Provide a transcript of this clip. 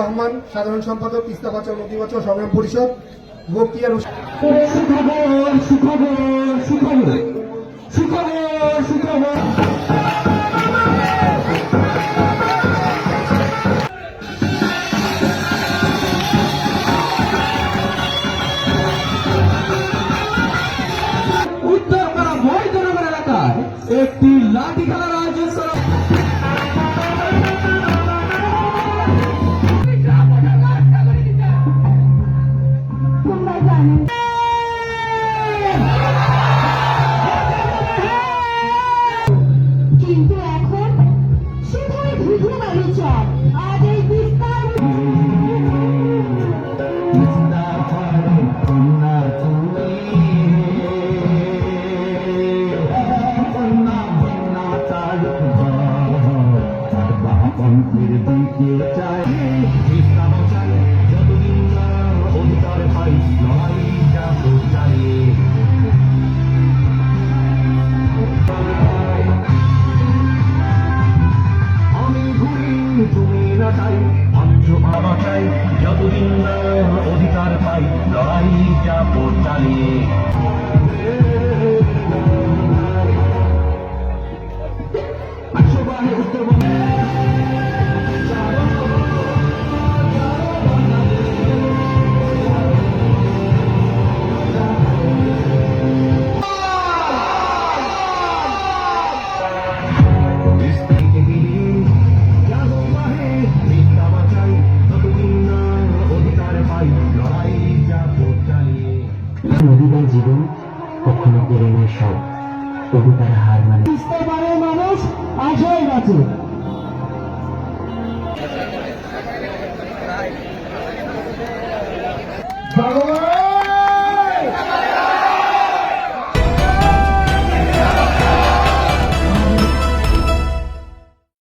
রহমান সাধারণ সম্পাদক তিস্তা পাচার নদী সংগ্রাম পরিষদ সুখবর সুখবর সুখবর সুখবর। একটি লাঠি খেলার আয়োজন করা কিন্তু এখন সেখানে ধুধু বাড়ি চর আমি ঘুরি তুমি না চাই বাবা চাই যতদিন না অধিকার পাই লড়াই যাব চালিয়ে। নদীদের জীবন কখনো কেড়ে নেয় সব তবু তারা হার মানে মানুষ আশায় গেছে।